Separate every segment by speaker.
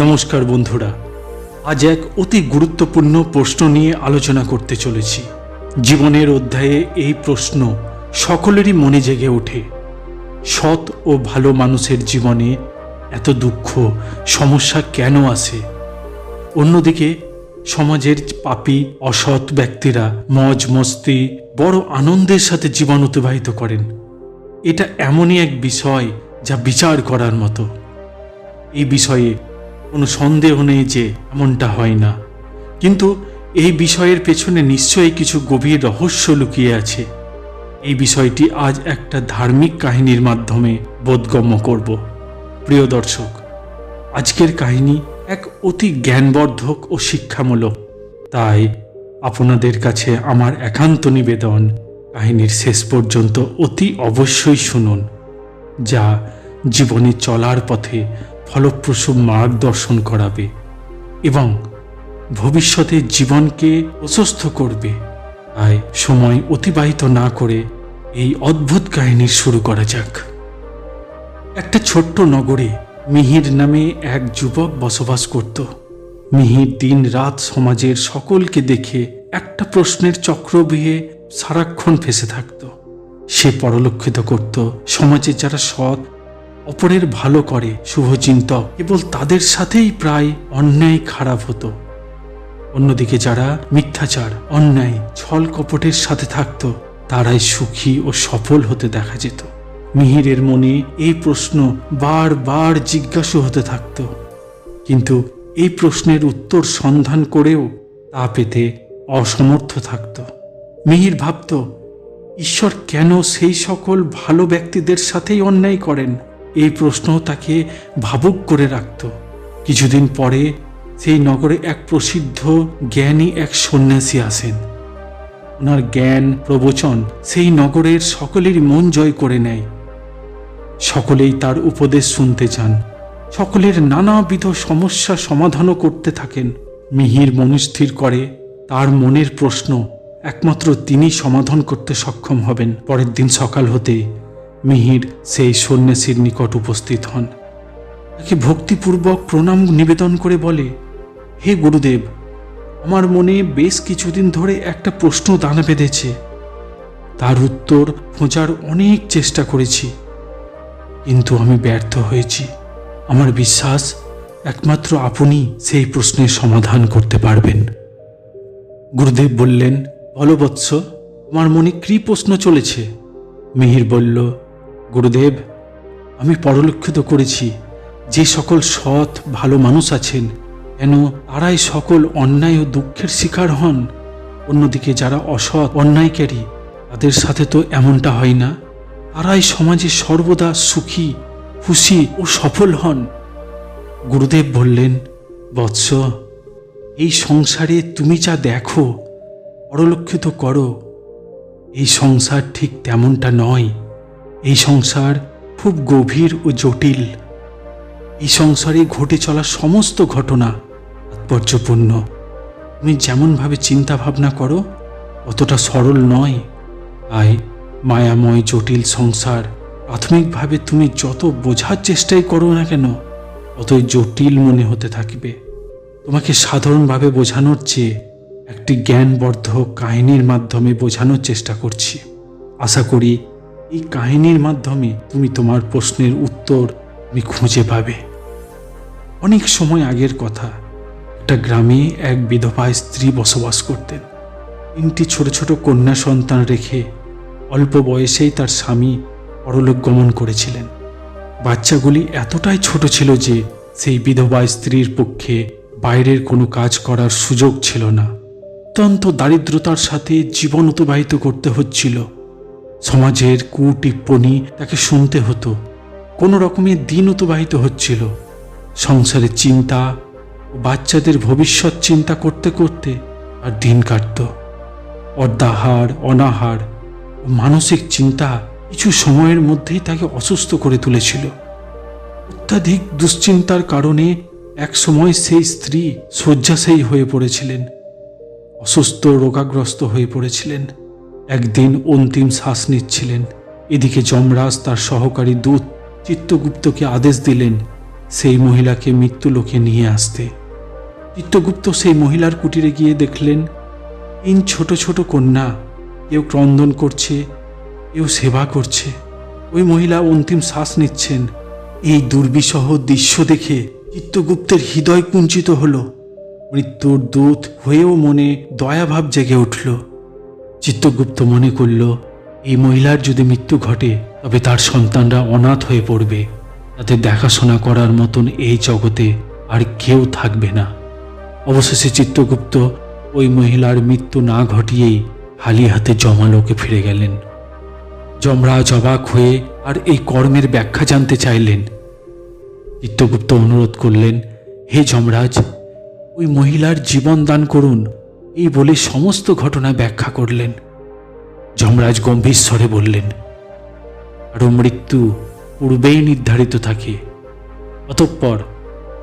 Speaker 1: নমস্কার বন্ধুরা, আজ এক অতি গুরুত্বপূর্ণ প্রশ্ন নিয়ে আলোচনা করতে চলেছি। জীবনের অধ্যায়ে এই প্রশ্ন সকলেরই মনে জেগে ওঠে। সৎ ও ভালো মানুষের জীবনে এত দুঃখ, সমস্যা কেন আসে? অন্যদিকে, সমাজের পাপী, অসৎ ব্যক্তিরা মজ মস্তি, বড় আনন্দের সাথে জীবন অতিবাহিত করেন। এটা এমনই এক বিষয় যা বিচার করার মতো। এই বিষয়ে কোনো সন্দেহ নেই যে এমনটা হয় না। কিন্তু এই বিষয়ের পেছনে নিশ্চয়ই কিছু গভীর রহস্য লুকিয়ে আছে। এই বিষয়টি আজ একটা ধার্মিক কাহিনীর মাধ্যমে বোধগম্য করব। প্রিয় দর্শক, আজকের কাহিনী এক অতি জ্ঞানবর্ধক ও শিক্ষামূলক। তাই আপনাদের কাছে আমার একান্ত নিবেদন, কাহিনীর শেষ পর্যন্ত অতি অবশ্যই শুনুন, যা জীবনে চলার পথে ফলপ্রসূ মার্গদর্শন করাবে এবং ভবিষ্যতে জীবনকে প্রশস্ত করবে। তাই সময় অতিবাহিত না করে এই অদ্ভুত কাহিনী শুরু করা যাক। একটা ছোট্ট নগরে মিহির নামে এক যুবক বসবাস করত। মিহির দিন রাত সমাজের সকলকে দেখে একটা প্রশ্নের চক্রবিহে সারাক্ষণ ফেসে থাকত। সে পরলক্ষিত করত সমাজে যারা সৎ অপরের ভালো করে শুভচিন্তক, কেবল তাদের সাথেই প্রায় অন্যায় খারাপ হতো। অন্যদিকে যারা মিথ্যাচার, অন্যায়, ছল কপটের সাথে থাকত, তারাই সুখী ও সফল হতে দেখা যেত। মিহিরের মনে এই প্রশ্ন বারবার জিজ্ঞাসু হতে থাকত। কিন্তু এই প্রশ্নের উত্তর সন্ধান করেও তা পেতে অসমর্থ থাকত। মিহির ভাবত, ঈশ্বর কেন সেই সকল ভালো ব্যক্তিদের সাথেই অন্যায় করেন? এই প্রশ্ন তাকে ভাবুক করে রাখত। কিছুদিন পরে সেই নগরে এক প্রসিদ্ধ জ্ঞানী এক সন্ন্যাসী আসেন। ওনার জ্ঞান, প্রবচন সেই নগরের সকলেরই মন জয় করে নেয়। সকলেই তার উপদেশ শুনতে চান। সকলের নানাবিধ সমস্যা সমাধানও করতে থাকেন। মিহির মনস্থির করে, তার মনের প্রশ্ন একমাত্র তিনি সমাধান করতে সক্ষম হবেন। পরের দিন সকাল হতে মিহির সেই সন্ন্যাসীর নিকট উপস্থিত হন। তাকে ভক্তিপূর্বক প্রণাম নিবেদন করে বলে, হে গুরুদেব, আমার মনে বেশ কিছুদিন ধরে একটা প্রশ্ন দানা বেঁধেছে। তার উত্তর খোঁজার অনেক চেষ্টা করেছি। কিন্তু আমি ব্যর্থ হয়েছি। আমার বিশ্বাস, একমাত্র আপনি সেই প্রশ্নের সমাধান করতে পারবেন। গুরুদেব বললেন বলো বৎস আমার মনে কী প্রশ্ন চলেছে? মিহির বলল গুরুদেব, আমি পরলক্ষিত করেছি, যে সকল সৎ, ভালো মানুষ আছেন কেন তারাই সকল অন্যায় ও দুঃখের শিকার হন। অন্যদিকে যারা অসৎ, অন্যায়কারী, তাদের সাথে তো এমনটা হয় না। তারাই সমাজে সর্বদা সুখী, খুশি ও সফল হন। গুরুদেব বললেন, বৎস, এই সংসারে তুমি যা দেখো, পরলক্ষিত করো। এই সংসার ঠিক তেমনটা নয়। এই সংসার খুব গভীর ও জটিল। এই সংসারে ঘটে চলা সমস্ত ঘটনা তাৎপর্যপূর্ণ। তুমি যেমনভাবে চিন্তা ভাবনা করো, অতটা সরল নয়। তাই মায়াময়, জটিল সংসার প্রাথমিকভাবে তুমি যত বোঝার চেষ্টাই করো না কেন, ততই জটিল মনে হতে থাকবে। তোমাকে সাধারণভাবে বোঝানোর চেয়ে একটি জ্ঞানবর্ধক কাহিনীর মাধ্যমে বোঝানোর চেষ্টা করছি। আশা করি এই কাহিনীর মাধ্যমে তুমি তোমার প্রশ্নের উত্তর তুমি খুঁজে পাবে। অনেক সময় আগের কথা, একটা গ্রামে এক বিধবা স্ত্রী বসবাস করতেন। তিনটি ছোট ছোট কন্যা সন্তান রেখে অল্প বয়সেই তার স্বামী পরলোক গমন করেছিলেন। বাচ্চাগুলি এতটাই ছোট ছিল যে সেই বিধবা স্ত্রীর পক্ষে বাইরের কোনো কাজ করার সুযোগ ছিল না। অত্যন্ত দারিদ্রতার সাথে জীবন অতিবাহিত করতে হচ্ছিল। সমাজের কুটিপ্পণী তাকে শুনতে হতো। কোনো রকমের দিন অতিবাহিত হচ্ছিল। সংসারের চিন্তা বাচ্চাদের ভবিষ্যৎ চিন্তা করতে করতে আর দিন কাটত। অর্ধাহার, অনাহার ও মানসিক চিন্তা কিছু সময়ের মধ্যেই তাকে অসুস্থ করে তুলেছিল। অত্যাধিক দুশ্চিন্তার কারণে এক সময় সেই স্ত্রী শয্যাশায়ী হয়ে পড়েছিলেন। অসুস্থ, রোগাগ্রস্ত হয়ে পড়েছিলেন। একদিন অন্তিম শ্বাস নিচ্ছিলেন। এদিকে যমরাজ তার সহকারী দূত চিত্তগুপ্তকে আদেশ দিলেন সেই মহিলাকে মৃত্যু লোকে নিয়ে আসতে। চিত্তগুপ্ত সেই মহিলার কুটিরে গিয়ে দেখলেন, তিন ছোট ছোট কন্যা, কেউ ক্রন্দন করছে, কেউ সেবা করছে। ওই মহিলা অন্তিম শ্বাস নিচ্ছেন। এই দুর্বিসহ দৃশ্য দেখে চিত্তগুপ্তের হৃদয় কুঞ্চিত হল। মৃত্যুর দূত হয়েও মনে দয়াভাব জেগে উঠল। চিত্তগুপ্ত মনে করল, এই মহিলার যদি মৃত্যু ঘটে, তবে তার সন্তানরা অনাথ হয়ে পড়বে। তাদের দেখাশোনা করার মতন এই জগতে আর কেউ থাকবে না। অবশেষে চিত্তগুপ্ত ওই মহিলার মৃত্যু না ঘটিয়েই হালি হাতে জমালোকে ফিরে গেলেন। যমরাজ অবাক হয়ে আর এই কর্মের ব্যাখ্যা জানতে চাইলেন। চিত্তগুপ্ত অনুরোধ করলেন, হে যমরাজ, ওই মহিলার জীবন দান করুন এই বলে সমস্ত ঘটনা ব্যাখ্যা করলেন। যমরাজ গম্ভীর স্বরে বললেন আরও মৃত্যু পূর্বেই নির্ধারিত থাকে। অতঃপর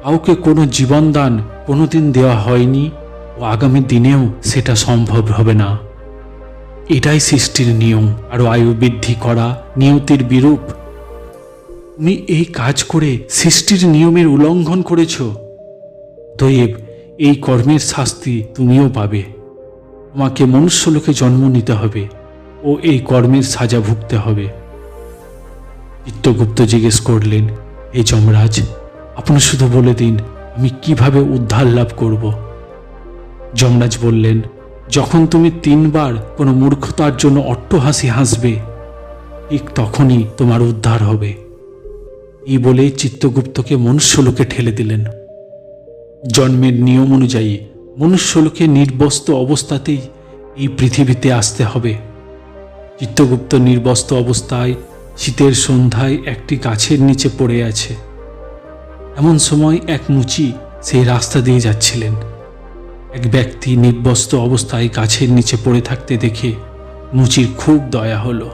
Speaker 1: কাউকে কোনো জীবনদান কোনোদিন দেওয়া হয়নি ও আগামী দিনেও সেটা সম্ভব হবে না। এটাই সৃষ্টির নিয়ম। আরও আয়ু বৃদ্ধি করা নিয়তির বিরূপ। তুমি এই কাজ করে সৃষ্টির নিয়মের উল্লঙ্ঘন করেছ। দয়েব এই কর্মের শাস্তি তুমিও পাবে। তোমাকে মনুষ্যলোকে জন্ম নিতে হবে ও এই কর্মের সাজা ভুগতে হবে। চিত্তগুপ্ত জিজ্ঞেস করলেন এই যমরাজ, আপনি শুধু বলে দিন, আমি কীভাবে উদ্ধার লাভ করব? যমরাজ বললেন, যখন তুমি তিনবার কোনো মূর্খতার জন্য অট্টহাসি হাসবে, ঠিক তখনই তোমার উদ্ধার হবে। এই বলে চিত্তগুপ্তকে মনুষ্যলোকে ঠেলে দিলেন। জন্মের নিয়ম অনুযায়ী মনুষ্যলোকে নির্বস্ত অবস্থাতেই এই পৃথিবীতে আসতে হবে। চিত্তগুপ্ত নির্বস্ত অবস্থায় শীতের সন্ধ্যায় একটি গাছের নিচে পড়ে আছে। এমন সময় এক মুচি সেই রাস্তা দিয়ে যাচ্ছিলেন। এক ব্যক্তি নির্বস্ত অবস্থায় গাছের নিচে পড়ে থাকতে দেখে মুচির খুব দয়া হলো।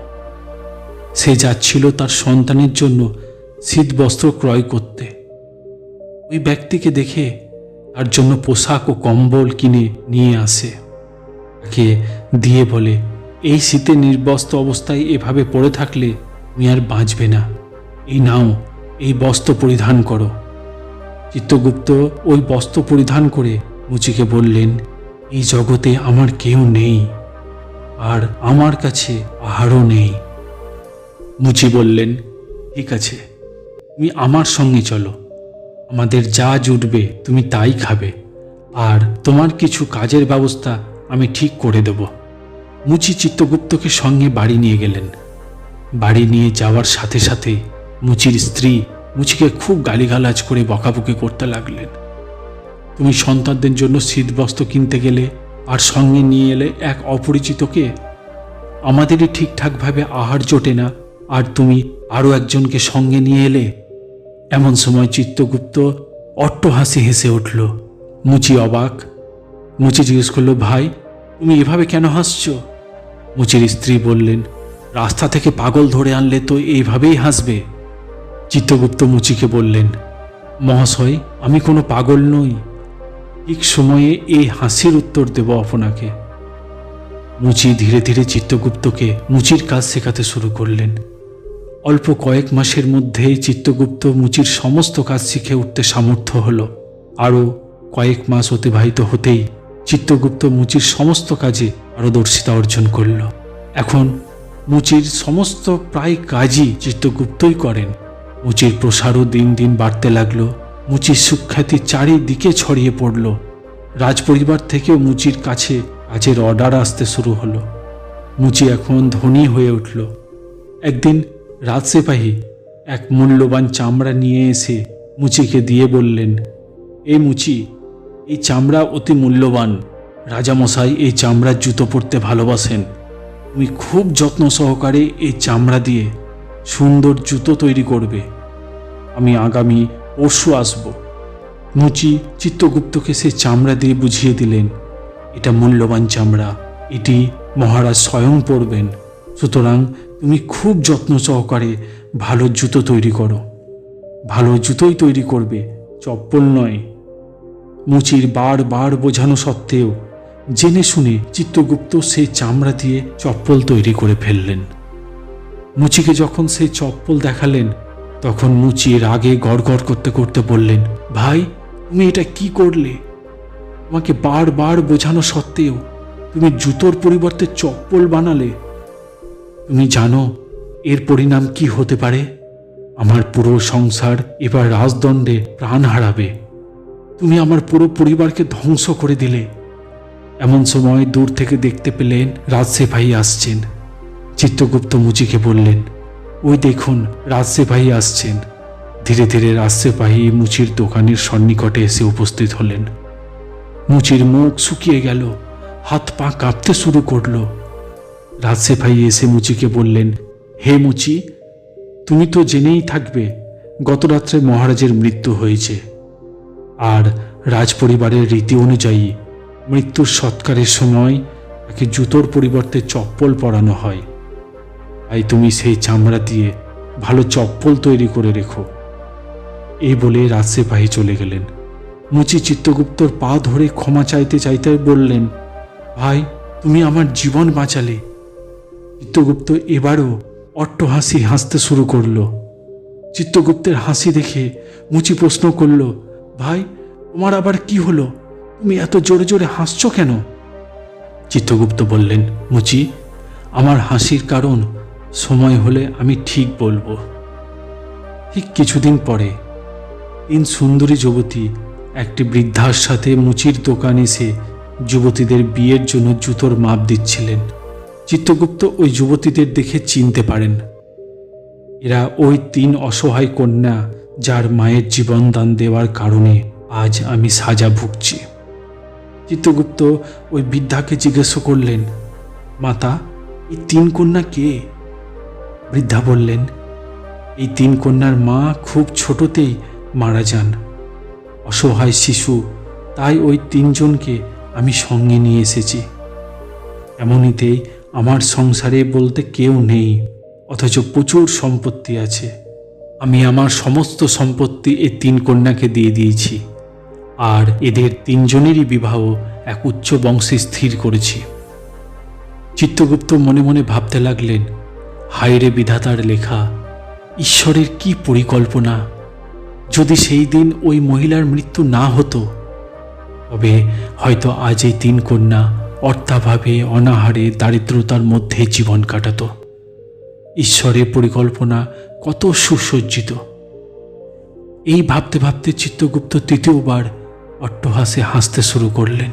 Speaker 1: সে যাচ্ছিল তার সন্তানের জন্য শীত বস্ত্র ক্রয় করতে। ওই ব্যক্তিকে দেখে তার জন্য পোশাক ও কম্বল কিনে নিয়ে আসে। তাকে দিয়ে বলে, এই শীতে নির্বস্ত্র অবস্থায় এভাবে পড়ে থাকলে তুমি আর বাঁচবে না। এই নাও, এই বস্ত্র পরিধান করো। চিত্তগুপ্ত ওই বস্ত্র পরিধান করে মুচিকে বললেন, এই জগতে আমার কেউ নেই, আর আমার কাছে পাহাড়ও নেই। মুচি বললেন, ঠিক আছে, তুমি আমার সঙ্গে চলো। আমাদের যা জুটবে তুমি তাই খাবে। আর তোমার কিছু কাজের ব্যবস্থা আমি ঠিক করে দেব। মুচি চিত্তগুপ্তকে সঙ্গে বাড়ি নিয়ে গেলেন। বাড়ি নিয়ে যাওয়ার সাথে সাথে মুচির স্ত্রী মুচিকে খুব গালিগালাজ করে বকাবকি করতে লাগলেন। তুমি সন্তানদের জন্য শীতবস্ত্র কিনতে গেলে আর সঙ্গে নিয়ে এলে এক অপরিচিতকে? আমাদেরই ঠিকঠাকভাবে আহার জোটে না আর তুমি আরও একজনকে সঙ্গে নিয়ে এলে এমন সময় চিত্তগুপ্ত অট্টহাসি হেসে উঠল, মুচি অবাক। মুচি জিজ্ঞেস করল, ভাই, তুমি এভাবে কেন হাসছো? মুচির স্ত্রী বললেন, রাস্তা থেকে পাগল ধরে আনলে তো এইভাবেই হাসবে। চিত্তগুপ্ত মুচিকে বললেন, মহাশয়, আমি কোনো পাগল নই। ঠিক সময়ে এই হাসির উত্তর দেব আপনাকে। মুচি ধীরে ধীরে চিত্তগুপ্তকে মুচির কাজ শেখাতে শুরু করলেন। অল্প কয়েক মাসের মধ্যেই চিত্তগুপ্ত মুচির সমস্ত কাজ শিখে উঠতে সামর্থ্য হল। আরও কয়েক মাস অতিবাহিত হতেই চিত্তগুপ্ত মুচির সমস্ত কাজে পারদর্শিতা অর্জন করল। এখন মুচির সমস্ত প্রায় কাজই চিত্তগুপ্তই করেন। মুচির প্রসারও দিন দিন বাড়তে লাগল। মুচির সুখ্যাতি চারিদিকে ছড়িয়ে পড়ল। রাজপরিবার থেকেও মুচির কাছে কাজের অর্ডার আসতে শুরু হলো। মুচি এখন ধনী হয়ে উঠল। একদিন রাজসেপাহী এক মূল্যবান চামড়া নিয়ে এসে মুচিকে দিয়ে বললেন এই মুচি, এই চামড়া অতি মূল্যবান। রাজামশাই এই চামড়ার জুতো পরতে ভালোবাসেন। তুমি খুব যত্ন সহকারে এই চামড়া দিয়ে সুন্দর জুতো তৈরি করবে। আমি আগামী পরশু আসব। মুচি চিত্তগুপ্তকে সে চামড়া দিয়ে বুঝিয়ে দিলেন, এটা মূল্যবান চামড়া। এটি মহারাজ স্বয়ং পরবেন। সুতরাং তুমি খুব যত্ন সহকারে ভালো জুতো তৈরি করো। ভালো জুতোই তৈরি করবে, চপ্পল নয়। মুচির বার বার বোঝানো সত্ত্বেও জেনে শুনে চিত্তগুপ্ত সেই চামড়া দিয়ে চপ্পল তৈরি করে ফেললেন। মুচিকে যখন সেই চপ্পল দেখালেন, তখন মুচি রাগে গড়গড় করতে করতে বললেন, ভাই, তুমি এটা কি করলে? তোমাকে বারবার বোঝানো সত্ত্বেও তুমি জুতোর পরিবর্তে চপ্পল বানালে তুমি জানো, এর পরিণাম কি হতে পারে? আমার পুরো সংসার এবার রাজদণ্ডে প্রাণ হারাবে। তুমি আমার পুরো পরিবারকে ধ্বংস করে দিলে। এমন সময় দূর থেকে দেখতে পেলেন রাজসেভাই আসছেন। চিত্রগুপ্ত মুচিকে বললেন, ওই দেখুন, রাজসেভাই আসছেন। ধীরে ধীরে রাজসেভাই মুচির দোকানের সন্নিকটে এসে উপস্থিত হলেন। মুচির মুখ শুকিয়ে গেল, হাত পা কাঁপতে শুরু করল। রাজসেভাই এসে মুচিকে বললেন, হে মুচি, তুমি তো জেনেই থাকবে গত রাত্রে মহারাজের মৃত্যু হয়েছে। আর রাজপরিবারের রীতি অনুযায়ী মৃত্যুর সৎকারের সময় তাকে জুতোর পরিবর্তে চপ্পল পরানো হয়। তাই তুমি সেই চামড়া দিয়ে ভালো চপ্পল তৈরি করে রেখো। এই বলে রাজসেপাহী চলে গেলেন। মুচি চিত্তগুপ্তর পা ধরে ক্ষমা চাইতে চাইতে বললেন, ভাই, তুমি আমার জীবন বাঁচালে। চিত্তগুপ্ত এবারও অট্টহাসি হাসতে শুরু করল। চিত্তগুপ্তের হাসি দেখে মুচি প্রশ্ন করল, ভাই, তোমার আবার কি হলো? তুমি এত জোরে জোরে হাসছো কেন? চিত্তগুপ্ত বললেন, মুচি, আমার হাসির কারণ সময় হলে আমি ঠিক বলব। ঠিক কিছুদিন পরে তিন সুন্দরী যুবতী একটি বৃদ্ধার সাথে মুচির দোকান এসে যুবতীদের বিয়ের জন্য জুতোর মাপ দিচ্ছিলেন। চিত্তগুপ্ত ওই যুবতীদের দেখে চিনতে পারেন। এরা ওই তিন অসহায় কন্যা যার মায়ের জীবন দান দেওয়ার কারণে আজ আমি সাজা ভুগছি। চিত্তগুপ্ত ওই বৃদ্ধাকে জিজ্ঞেস করলেন, মাতা, এই তিন কন্যা কে? বৃদ্ধা বললেন, এই তিন কন্যার মা খুব ছোটতেই মারা যান। অসহায় শিশু, তাই ওই তিনজনকে আমি সঙ্গে নিয়ে এসেছি। এমনিতেই আমার সংসারে বলতে কেউ নেই, অথচ প্রচুর সম্পত্তি আছে। আমি আমার সমস্ত সম্পত্তি এই তিন কন্যাকে দিয়ে দিয়েছি, আর এদের তিনজনেরই বিবাহ এক উচ্চ বংশে স্থির করেছি। চিত্তগুপ্ত মনে মনে ভাবতে লাগলেন হায়রে বিধাতার লেখা, ঈশ্বরের কি পরিকল্পনা? যদি সেই দিন ওই মহিলার মৃত্যু না হতো, তবে হয়তো আজ এই তিন কন্যা অর্থাভাবে, অনাহারে, দারিদ্রতার মধ্যে জীবন কাটাত। ঈশ্বরের পরিকল্পনা কত সুসজ্জিত। এই ভাবতে ভাবতে চিত্তগুপ্ত তৃতীয়বার অট্টহাসে হাসতে শুরু করলেন।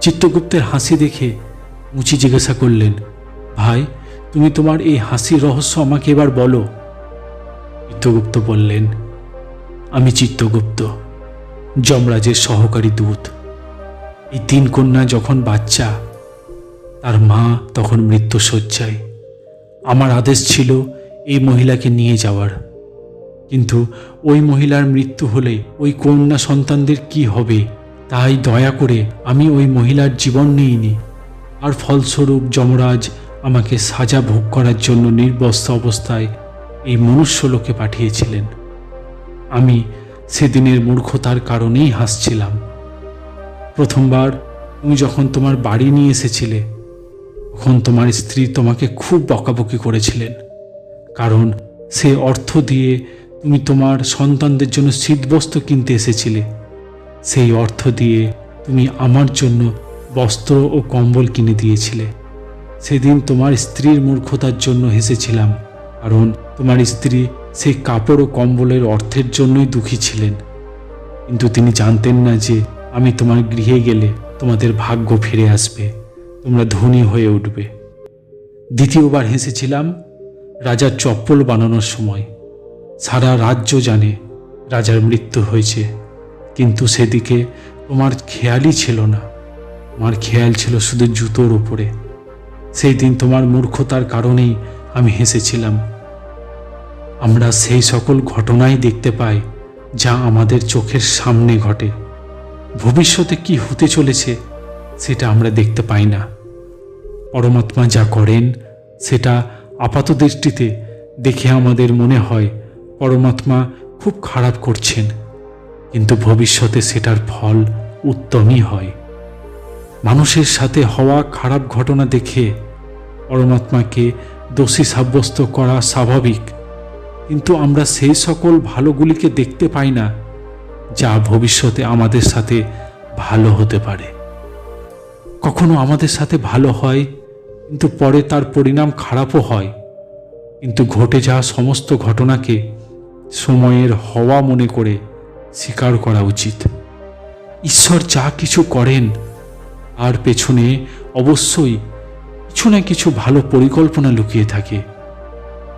Speaker 1: চিত্তগুপ্তের হাসি দেখে মুচি জিজ্ঞাসা করলেন, ভাই, তুমি তোমার এই হাসির রহস্য আমাকে এবার বলো? চিত্তগুপ্ত বললেন, আমি চিত্তগুপ্ত, যমরাজের সহকারী দূত। এই তিন কন্যা যখন বাচ্চা, তার মা তখন মৃত্যুশয্যায়। আমার আদেশ ছিল এই মহিলাকে নিয়ে যাওয়ার। কিন্তু ওই মহিলার মৃত্যু হলে ওই কন্যা সন্তানদের কি হবে, তাই দয়া করে আমি ওই মহিলার জীবন নিইনি। আর ফলস্বরূপ যমরাজ আমাকে সাজা ভোগ করার জন্য নির্বস্ত অবস্থায় এই মনুষ্যলোকে পাঠিয়েছিলেন। আমি সেদিনের মূর্খতার কারণেই হাসছিলাম। প্রথমবার তুমি যখন তোমার বাড়ি নিয়ে এসেছিলে, তখন তোমার স্ত্রী তোমাকে খুব বকাবকি করেছিলেন। কারণ সে অর্থ দিয়ে তুমি তোমার সন্তানদের জন্য শীতবস্ত্র কিনতে এসেছিলে। সেই অর্থ দিয়ে তুমি আমার জন্য বস্ত্র ও কম্বল কিনে দিয়েছিলে। সেদিন তোমার স্ত্রীর মূর্খতার জন্য হেসেছিলাম, কারণ তোমার স্ত্রী সেই কাপড় ও কম্বলের অর্থের জন্যই দুঃখী ছিলেন। কিন্তু তিনি জানতেন না যে আমি তোমার গৃহে গেলে তোমাদের ভাগ্য ফিরে আসবে। তোমরা ধনী হয়ে উঠবে। দ্বিতীয়বার হেসেছিলাম রাজার চপ্পল বানানোর সময়। সারা রাজ্য জানে রাজার মৃত্যু হয়েছে, কিন্তু সেদিকে তোমার খেয়ালই ছিল না। আমার খেয়াল ছিল শুধু জুতোর উপরে। সেই দিন তোমার মূর্খতার কারণেই আমি হেসেছিলাম। আমরা সেই সকল ঘটনাই দেখতে পাই, যা আমাদের চোখের সামনে ঘটে। ভবিষ্যতে কি হতে চলেছে, সেটা আমরা দেখতে পাই না। পরমাত্মা যা করেন, সেটা আপাত দৃষ্টিতে দেখে আমাদের মনে হয় পরমাত্মা খুব খারাপ করছেন। কিন্তু ভবিষ্যতে সেটার ফল উত্তমই হয়। মানুষের সাথে হওয়া খারাপ ঘটনা দেখে পরমাত্মাকে দোষী সাব্যস্ত করা স্বাভাবিক। কিন্তু আমরা সেই সকল ভালোগুলিকে দেখতে পাই না যা ভবিষ্যতে আমাদের সাথে ভালো হতে পারে। কখনো আমাদের সাথে ভালো হয়, কিন্তু পরে তার পরিণাম খারাপও হয়। কিন্তু ঘটে যাওয়া সমস্ত ঘটনাকে সময়ের হওয়া মনে করে স্বীকার করা উচিত। ঈশ্বর যা কিছু করেন আর পেছনে অবশ্যই কিছু না কিছু ভালো পরিকল্পনা লুকিয়ে থাকে।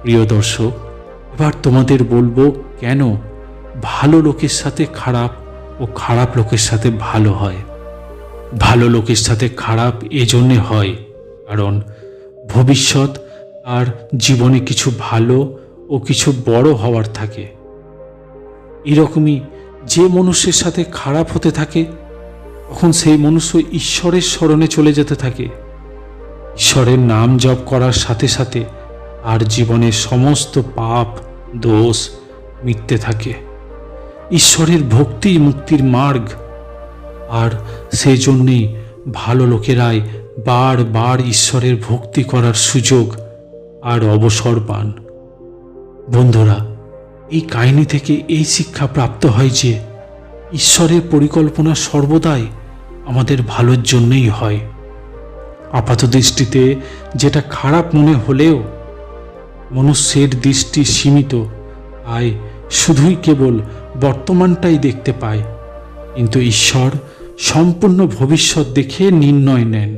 Speaker 1: প্রিয় দর্শক, এবার তোমাদের বলব কেন ভালো লোকের সাথে খারাপ ও খারাপ লোকের সাথে ভালো হয়। ভালো লোকের সাথে খারাপ এজন্যে হয়, কারণ ভবিষ্যৎ আর জীবনে কিছু ভালো ও কিছু বড় হওয়ার থাকে। এরকমই যে মনুষ্যের সাথে খারাপ হতে থাকে, তখন সেই মনুষ্য ঈশ্বরের স্মরণে চলে যেতে থাকে। ঈশ্বরের নাম জপ করার সাথে সাথে আর জীবনের সমস্ত পাপ, দোষ মিটতে থাকে। ঈশ্বরের ভক্তি মুক্তির মার্গ। আর সেই জন্যেই ভালো লোকেরাই বারবার ঈশ্বরের ভক্তি করার সুযোগ আর অবসর পান। বন্ধুরা, এই কাহিনী থেকে এই শিক্ষা প্রাপ্ত হয় যে, ঈশ্বরের পরিকল্পনা সর্বদাই আমাদের ভালোর জন্যই হয়। আপাত দৃষ্টিতে যেটা খারাপ মনে হলেও মনুষ্যের দৃষ্টি সীমিত আয় শুধুই কেবল বর্তমানটাই দেখতে পায়। কিন্তু ঈশ্বর সম্পূর্ণ ভবিষ্যৎ দেখে নির্ণয় নেন।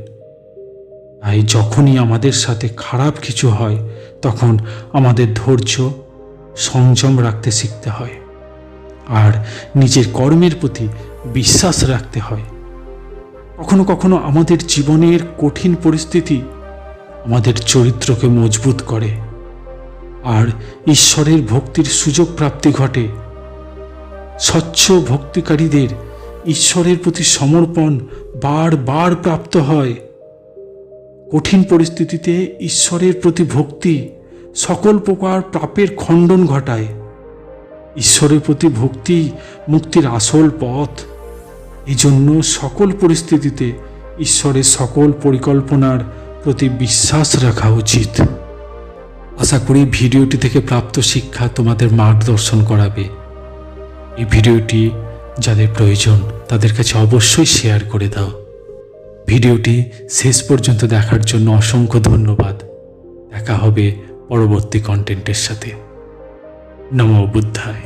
Speaker 1: তাই যখনই আমাদের সাথে খারাপ কিছু হয়, তখন আমাদের ধৈর্য, সংযম রাখতে শিখতে হয়। আর নিজের কর্মের প্রতি বিশ্বাস রাখতে হয়। কখনো কখনো আমাদের জীবনের কঠিন পরিস্থিতি আমাদের চরিত্রকে মজবুত করে। আর ঈশ্বরের ভক্তির সুযোগ প্রাপ্তি ঘটে স্বচ্ছ ভক্তিকারীদের ঈশ্বরের প্রতি সমর্পণ বারবার প্রাপ্ত হয়। কঠিন পরিস্থিতিতে ঈশ্বরের প্রতি ভক্তি সকল প্রকার পাপের খণ্ডন ঘটায়। ঈশ্বরের প্রতি ভক্তি মুক্তির আসল পথ। এই জন্য সকল পরিস্থিতিতে ঈশ্বরের সকল পরিকল্পনার প্রতি বিশ্বাস রাখা উচিত। আশা করি ভিডিওটি থেকে প্রাপ্ত শিক্ষা তোমাদের মার্গদর্শন করাবে। এই ভিডিওটি যাদের প্রয়োজন তাদের কাছে অবশ্যই শেয়ার করে দাও। ভিডিওটি শেষ পর্যন্ত দেখার জন্য অসংখ্য ধন্যবাদ। দেখা হবে পরবর্তী কন্টেন্টের সাথে। নম বুদ্ধায়।